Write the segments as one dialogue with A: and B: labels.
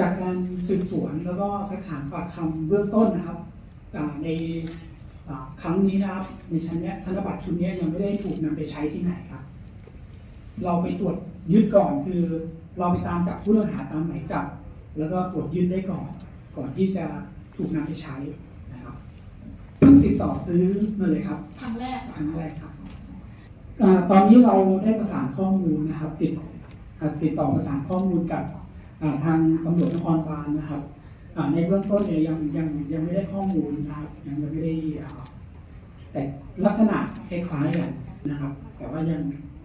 A: จากการสืบสวนแล้วก็สักถามปากคำเบื้องต้นนะครับอ่าในอ่าครั้งนี้นะครับในชั้นเนี้ยธนบัตรชุดเนี้ยยังไม่ได้ถูกนำไปใช้ที่ไหนครับ เราไปตรวจยึดก่อนคือ เราไปตามจับผู้ต้องหาตามหมายจับ แล้วก็ตรวจยึดได้ก่อน ก่อนที่จะถูกนำไปใช้นะครับเพิ่งติดต่อซื้อมาเลยครับ
B: ครั้งแรก
A: ครั้งแรกครับอาตอนนี้เราได้ประสานข้อมูลนะครับ ติดอ่าติดต่อประสานข้อมูลกับอ่า ทางตำรวจนครบาลนะครับอ่าในเบื้องต้นเนี่ยยังยังยังไม่ได้ข้อมูลนะครับยังไม่ได้อ่าแต่ลักษณะคล้ายๆกันนะครับ แต่ว่ายัง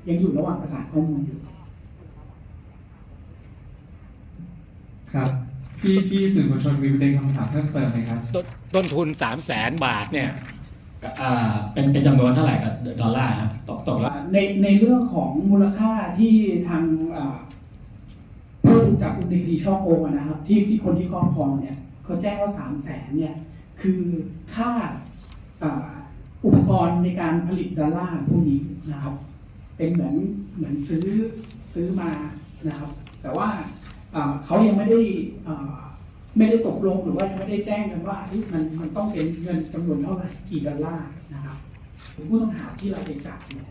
A: ยังอยู่ระหว่างประสานข้อมูลอยู่
C: ครับพี่พี่สื่อมวลชนมีประเด็นคำถามเพิ่มเติมไหมครับ
D: ต้นต้นทุนสามแสนบาทเนี่ยก็อ่าเป็นเป็นจำนวนเท่าไหร่ครับดอลลาร์ครับตกตกละ
A: ในในเรื่องของมูลค่าที่ทาง อ่าผู้ถูกจับกุมในคดีช่อโกงอะนะครับ ที่ที่คนที่ครอบครองเนี่ยเขาแจ้งว่าสามแสนเนี่ยคือค่าอุปกรณ์ในการผลิตดอลลาร์พวกนี้นะครับ เป็นเหมือนเหมือนซื้อซื้อมานะครับ แต่ว่าเขายังไม่ได้ไม่ได้ตกลงหรือว่ายังไม่ได้แจ้งกันว่าเฮ้ยมันมันต้องเป็นเงินจำนวนเท่าไหร่กี่ดอลลาร์นะครับผู้ต้องหาที่เราไปจับเนี่ย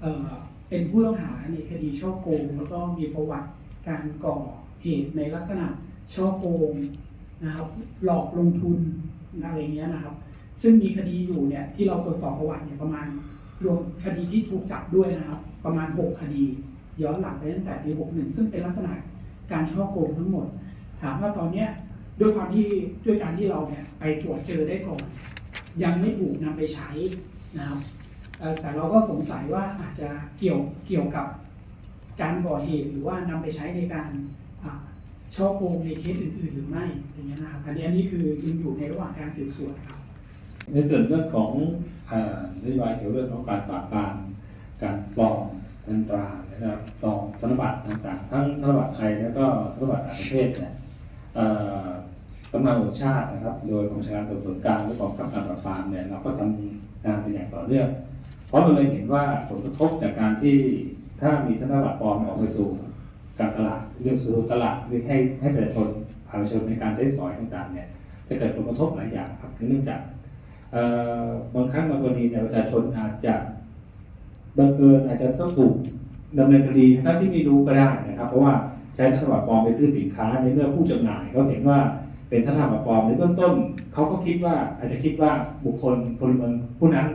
A: เอ่อเป็นผู้ต้องหาในคดีช่อโกงแล้วก็มีประวัติ การก่อเหตุในลักษณะช่อโกงนะครับหลอกลงทุนอะไรเงี้ยนะครับ ซึ่งมีคดีอยู่เนี่ยที่เราตรวจสอบประวัติเนี่ยประมาณรวมคดีที่ถูกจับด้วยนะครับ ประมาณ 6 คดี ย้อนหลังไปตั้งแต่ปี 61 ซึ่งเป็นลักษณะการช่อโกงทั้งหมด ถามว่าตอนเนี้ยด้วยความที่ด้วยการที่เราเนี่ยไปตรวจเจอได้ก่อน ยังไม่ถูกนำไปใช้นะครับแต่เราก็สงสัยว่าอาจจะเกี่ยวเกี่ยวกับ การก่อเหตุหรือว่านำไปใช้ในการอ่าช่อโกงในเคสอื่น ๆ หรือไม่อย่างเงี้ยนะครับอันนี้อันนี้คือยังอยู่ในระหว่างการสืบสวนครับ
E: ในส่วนเรื่องของนโยบายเกี่ยวเรื่องของการปราบปรามการปลอมเงินตรานะครับปลอมธนบัตรต่างๆ ทั้งธนบัตรไทยแล้วก็ธนบัตรต่างประเทศเนี่ยเอ่อสำนักงานตำรวจชาตินะครับ โดยกองชาการตรวจสวนกลางและกองกำกับการปราบปรามเนี่ยเราก็ทำงานเป็นอย่างต่อเนื่องเพราะเราเลยเห็นว่าผลกระทบจากการที่ ถ้ามีธนบัตรปลอมออกไปสู่การตลาดเรื่องสู่ตลาดหรือให้ให้ประชาชนประชาชนในการใช้สอยต่างๆเนี่ยจะเกิดผลกระทบหลายอย่างครับเนื่องจากบางครั้งบางกรณีเนี่ยประชาชนอาจจะบังเอิญอาจจะต้องถูกดำเนินคดีทั้งที่ไม่รู้ก็ได้นะครับ เพราะว่าใช้ธนบัตรปลอมไปซื้อสินค้าในเมื่อผู้จำหน่ายเขาเห็นว่าเป็นธนบัตรปลอมในเบื้องต้นเขาก็คิดว่าอาจจะคิดว่าบุคคลพลเมืองผู้นั้น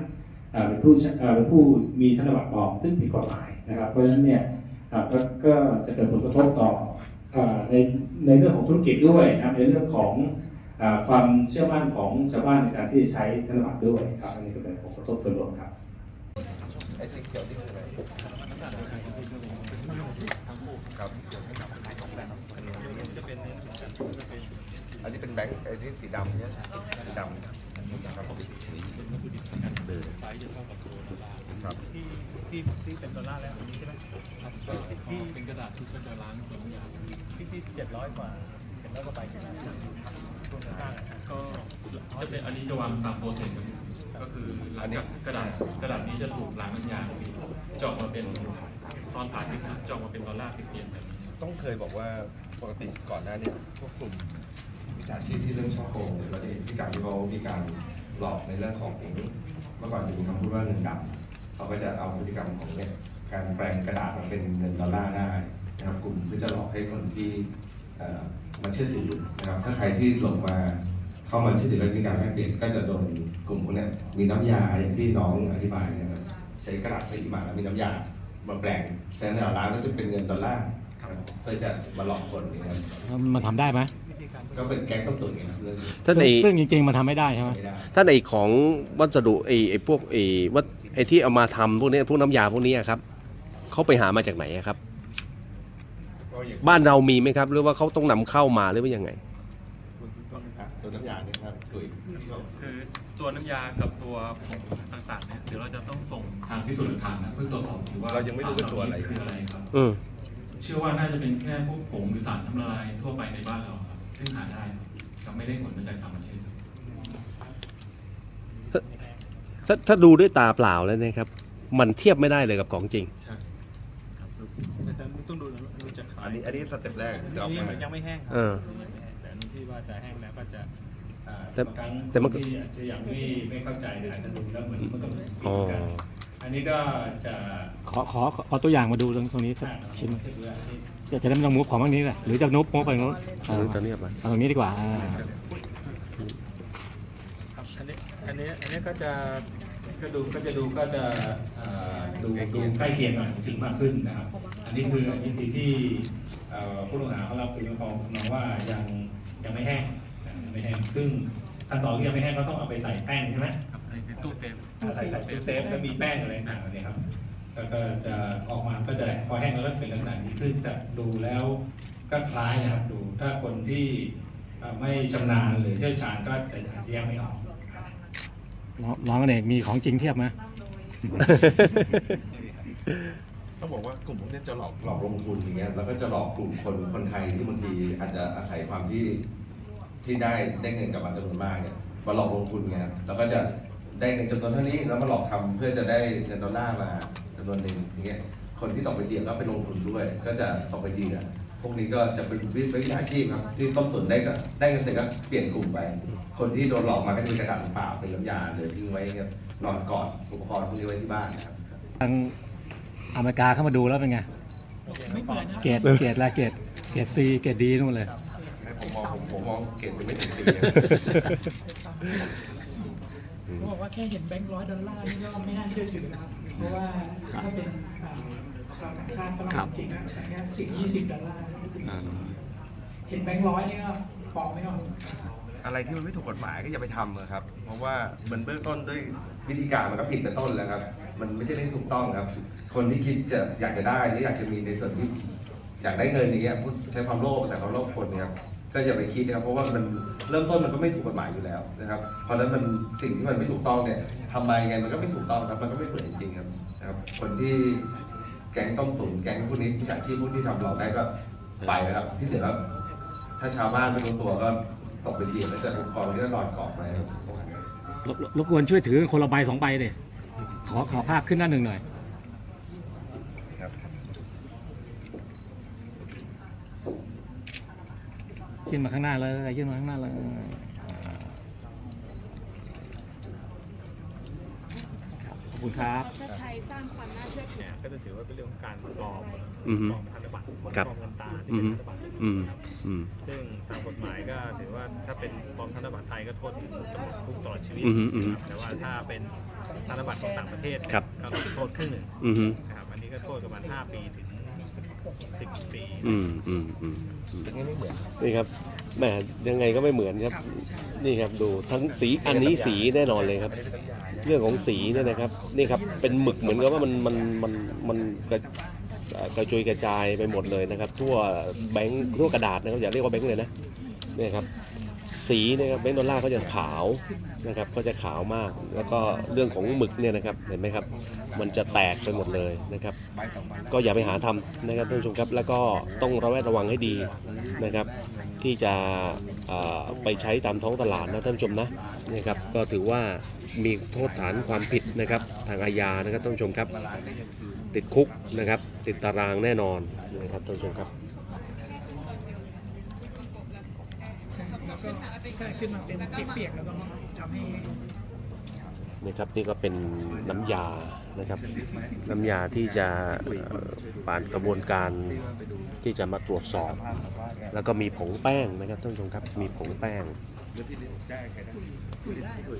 E: เป็นผู้เป็นผู้มีธนบัตรปลอมซึ่งผิดกฎหมาย นะครับ เพราะฉะนั้นเนี่ยก็จะเกิดผลกระทบต่อในในเรื่องของธุรกิจด้วยนะครับในเรื่องของอความเชื่อมั่นของชาวบ้านในการที่จะใช้ธนบัตรด้วยครับอันนี้ก็เป็นผลกระทบส่วนรวม
F: ครับอันนี้เป็นแบงค์ไอ้ที่สีดำเนี่ยสีดำครับ ครับ
G: ที่ที่ที่เป็นดอลลาร์แล้วอันนี้ใช่ไหมครับที่เป็นกระดาษที่ก็จะล้างสองอย่างที่ที่เจ็ดร้อยกว่าเจ็ดร้อยกว่าใบใช่ไหมรวมกันได้
H: ก็จะเป็นอันนี้จะวางตามโปรเซสกันก็คือหลังจากกระดาษกระดาษนี้จะถูกล้างน้ำยาจะออกมาเป็นตอนผ่าทิ้งจะออกมาเป็นดอลลาร์เปลี่ยนแบบนี้
F: ต้องเคยบอกว่าปกติก่อนหน้าเนี้พวกกลุ่มวิชาชีพที่เรื่องช่อโกงเนี่ยเราจะเห็นที่การที่เขามีการหลอกในเรื่องของเมื่อก่อนจะมีคำพูดว่าเงินดำ เขาก็จะเอาพฤติกรรมของเนี่ยการแปลงกระดาษมาเป็นเงินดอลลาร์ได้นะครับกลุ่มเพื่อจะหลอกให้คนที่เอ่อมาเชื่อถือนะครับถ้าใครที่หลงมาเข้ามาเชื่อถือและมีการแลกเปลี่ยนก็จะโดนกลุ่มพวกเนี้ยมีน้ำยาอย่างที่น้องอธิบายเนี่ยครับใช้กระดาษสีมาแล้วมีน้ำยามาแปลงแสนดอลลาร์ก็จะเป็นเงินดอลลาร์ครับเพื่อจะมาหลอกคนนะครับ
D: มันทำได้ไหม
F: ก็เป็นแก๊งต้มตุ๋นไงครับเรื่องนี้
I: ท่านไอ
D: ซึ่งจริงๆมันทำไม่ได้ใช่ไหม
F: ไม่ได้
I: ท่านไอของวัสดุไอไอพวกไอวัด ไอที่เอามาทำพวกเนี้ยพวกน้ำยาพวกนี้อะครับเขาไปหามาจากไหนอะครับ
F: ก็อย่าง
I: บ้านเรามีไหมครับ หรือว่าเขาต้องนำเข้ามาหรือว่ายังไง
F: ตัวน้ำยาเนี่ยครับตุ๋ย
H: คือตัวน้ำยากับตัวผงต่างๆเนี่ยเดี๋ยวเราจะต้องส่งทางพิสูจน์หลักฐานนะเพื่อตรวจสอบดูว่า
F: เรายังไม่รู้เป็นตัวอะไร
H: คืออะไรครับ
I: อืม
H: เชื่อว่าน่าจะเป็นแค่พวกผงหรือสารทำละลายทั่วไปในบ้านเราครับซึ่งหาได้ครับไม่ได้ขนมาจากต่างประเทศครับ
I: ถ้าถ้าดูด้วยตาเปล่าแล้วเนะครับ มันเทียบไม่ได้เลยกับของจริง
G: แต่ต้องดูนะมันจะขา
F: อั
G: ย
F: นนี้อันนี้สเต็ปแรกเดี๋ยว
G: อั
F: เอา
G: นนี้
F: ไป
G: มันยังไม่แห้งครั
I: เออ
G: ยังไม่จะแห้งแล้วก็จะอ่า
I: แต่
G: บางครั้ง
I: แต่มันก็
G: ที่อาจจะยังไม่ไม่เข้าใจเนี่ยอาจจะดูแล้วเหมือนเมื่อกี้จริง
I: อ๋อ
G: ๆกันอันนี้ก็จะ
D: ขอขอขอตัวอย่างมาดูตรงตรงนี้สัก
G: อ่า
D: ชิ้น
G: เห็นว่าที่
D: จะจะได้ไม่ต้องมุกของตรงนี้แหละหรือจะนุบมุกไปตรงนู้น
I: อันนี้ตอนนี้ไป
D: เอาตรงนี้ดีกว่าอ่า
G: ครับ อันนี้อันนี้อันนี้ก็จะก็ดูก็จะดูก็จะเอ่อดูดูใกล้เคียงกับจริงมากขึ้นนะครับ อันนี้คืออันนี้ที่ที่เอ่อผู้ต้องหาเขารับคือเขามองว่ายังยังไม่แห้งยังไม่แห้งซึ่งขั้นตอนที่ยังไม่แห้งก็ต้องเอาไปใส่แป้งใช่ไหม
H: ครับในตู้เซฟ
G: ใส่ใส่ตู้เซฟแล้วมีแป้งอะไรต่างๆเนี่ยครับก็ก็จะออกมาก็จะพอแห้งแล้วก็จะเป็นลักษณะนี้ขึ้นแต่ดูแล้วก็คล้ายนะครับดูถ้าคนที่เอ่อไม่ชำนาญหรือเชี่ยวชาญก็จะอาจจะแยกไม่ออก
D: ลององกันเองมีของจริงเทียบไหม
F: ต้องบอกว่ากลุ่มพวกนี้จะหลอกหลอกลงทุนอย่างเงี้ยแล้วก็จะหลอกกลุ่มคนคนไทยที่บางทีอาจจะอาศัยความที่ที่ได้ได้เงินกลับมาจำนวนมากเนี่ยมาหลอกลงทุนไงครับแล้วก็จะได้เงินจำนวนเท่านี้แล้วมาหลอกทำเพื่อจะได้เงินดอลลาร์มาจำนวนหนึ่งอย่างเงี้ยคนที่ตกเป็นเหยื่อก็ไปลงทุนด้วย ก็จะตกเป็นเหยื่อ พวกนี้ก็จะเป็นวิวิชาชีพครับ ที่ต้มตุ๋นได้ก็ได้เงินเสร็จก็เปลี่ยนกลุ่มไป คนที่โดนหลอกมาก็จะมีกระดาษเปล่าเป็นน้ำยาเหลือทิ้งไว้ครับนอนกอดอุปกรณ์พวกนี้ไว้ที่บ้านนะครับ
D: ทางอเมริกาเข้ามาดูแล้วเป็นไง
A: ไม่เหมือนนะ
D: เกรดเกรดอะไรเกรดเกรดซีเกรดดีนู่นเลย
F: ผมมองผมผมมองเกตจะไม่ถึงสี่
A: เขาบอกว่าแค่เห็นแบงค์ร้อยดอลลาร์นี่ก็ไม่น่าเชื่อถือนะครับ เพราะว่าถ้าเป็นอ่า ชาวต่างชาติฝรั่งจริงๆนะใช้แค่สิบยี่สิบดอลลาร์เห็นแบงค์ร้อยนี่ก็ปลอมไม่ออก
F: อะไรที่มันไม่ถูกกฎหมายก็อย่าไปทำอะครับ เพราะว่ามันเบื้องต้นด้วยวิธีการมันก็ผิดแต่ต้นแล้วครับ มันไม่ใช่เรื่องถูกต้องครับ คนที่คิดจะอยากจะได้หรืออยากจะมีในส่วนที่อยากได้เงินอย่างเงี้ยพูดใช้ความโลภภาษาความโลภคนเนี่ยครับก็อย่าไปคิดนะครับเพราะว่ามันเริ่มต้นมันก็ไม่ถูกกฎหมายอยู่แล้วนะครับ เพราะฉะนั้นมันสิ่งที่มันไม่ถูกต้องเนี่ยทำมายังไงมันก็ไม่ถูกต้องครับ มันก็ไม่เปิดจริงๆครับนะครับ คนที่ แก๊งต้มตุ๋นแก๊งพวกนี้มิจฉาชีพพวกที่ทำหลอกได้ก็ไปนะครับ ที่เหลือก็ถ้าชาวบ้านไม่รู้ตัวก็ตกเป็นเหยื่อแล้วเกิดองค์กรมันก็นอนเกาะไปครับ
D: รบรบกวนช่วยถือคนละใบสองใบเลยขอขอภาพขึ้นหน้าหนึ่งหน่อย
F: ครับ
D: ยื่นมาข้างหน้าเลยยื่นมาข้างหน้าเลยอ่าครับขอบ คุณครับ
B: จะใช้สร้างความน่าเชื่อถือ
G: เนี่ยก็จะถือว่าเป็นเรื่องของการปลอม
I: อือฮึ
G: ปลอมธนบัตรปลอม
I: ครับ
G: เงินตราที่
I: อื
G: เป็
I: ม
G: นธนบัตร
I: อืมอืม
G: ซึ่งตามกฎหมายก็ถือว่าถ้าเป็นปลอมธนบัตรไทยก็โทษถึงจำคุกตลอดชีวิต
I: อือฮึอือฮึ
G: นะครับแต่ว่าถ้าเป็นธนบัตรของต่างประเทศเนี่ย
I: ครับ
G: ก็ลดโทษครึ่งหนึ่ง
I: อืม
G: นะครับอันนี้ก็โทษประมาณ5ปีถึง 10 ปี
I: อืมอืมอืมนี่ครับแหมยังไงก็ไม่เหมือนครับ นี่ครับดูทั้งสีอันนี้สีแน่นอนเลยครับเเรื่องของสีเนี่ยนะครับนี่ครับเป็นหมึกเหมือนกับว่ามันมันมันมันกระกระจุยกระจายไปหมดเลยนะครับ ทั่วแบงค์ทั่วกระดาษนะครับอย่าเรียกว่าแบงค์เลยนะเนี่ยครับ สีเนี่ยครับแบงค์ดอลลาร์ก็จะขาวนะครับก็จะขาวมาก แล้วก็เรื่องของหมึกเนี่ยนะครับเห็นไหมครับ มันจะแตกไปหมดเลยนะครับ ก็อย่าไปหาทำนะครับท่านผู้ชมครับ แล้วก็ต้องระแวดระวังให้ดีนะครับ ที่จะไปใช้ตามท้องตลาดนะท่านผู้ชมนะนะครับ ก็ถือว่ามีโทษฐานความผิดนะครับทางอาญานะครับท่านผู้ชมครับ ติดคุกนะครับ ติดตารางแน่นอนนะครับท่านผู้ชมครับ
A: ใช่แล้ว ก็ใช่ขึ้นมาเป็นเปียกๆแล้วก็ทำให้
I: นี่ครับนี่ก็เป็นน้ำยานะครับ น้ำยาที่จะเอ่อผ่านกระบวนการที่จะมาตรวจสอบ แล้วก็มีผงแป้งนะครับท่านผู้ชมครับมีผงแป้ง
F: แล้วที่ได้ใครได้พี่คุย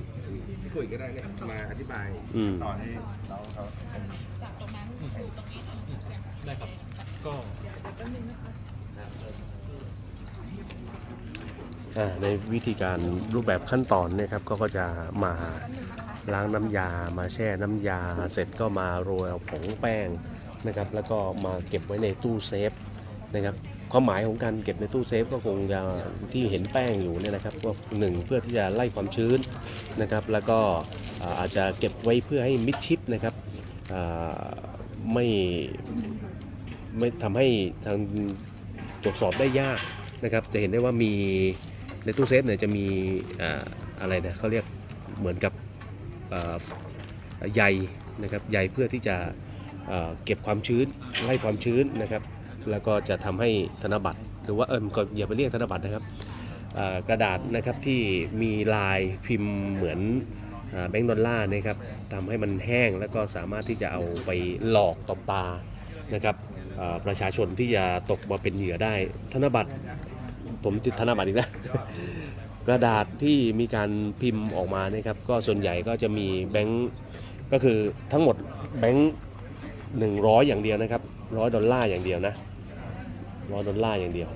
F: พี่คุยก็ได้เนี่ยมาอธิบาย
I: อืม
F: ต่อให้น้องเขา
G: ได้ครับก็
I: อ่า ในวิธีการรูปแบบขั้นตอนเนี่ยครับก็จะมาล้างน้ำยา มาแช่น้ำยา เสร็จก็มาโรยเอาผงแป้งนะครับ แล้วก็มาเก็บไว้ในตู้เซฟนะครับความหมายของการเก็บในตู้เซฟก็คงจะที่เห็นแป้งอยู่เนี่ยนะครับก็หนึ่งเพื่อที่จะไล่ความชื้นนะครับ แล้วก็อาจจะเก็บไว้เพื่อให้มิดชิดนะครับไม่ไม่ทำให้ทางตรวจสอบได้ยากนะครับ จะเห็นได้ว่ามี ในตู้เซฟเนี่ยจะมีอะไรนะเขาเรียกเหมือนกับใยนะครับใยเพื่อที่จะเก็บความชื้นไล่ความชื้นนะครับ แล้วก็จะทำให้ธนบัตรหรือว่าเออก็อย่าไปเรียกธนบัตรนะครับกระดาษนะครับที่มีลายพิมพ์เหมือนแบงก์ดอลลาร์นะครับทำให้มันแห้งแล้วก็สามารถที่จะเอาไปหลอกตบตานะครับประชาชนที่จะตกมาเป็นเหยื่อได้ธนบัตร ผมติดธนบัตรอีกแล้ว กระดาษที่มีการพิมพ์ออกมานะครับก็ส่วนใหญ่ก็จะมีแบงก์ก็คือทั้งหมดแบงก์หนึ่งร้อยอย่างเดียวนะครับร้อยดอลลาร์อย่างเดียวนะร้อยดอลลาร์อย่างเดียว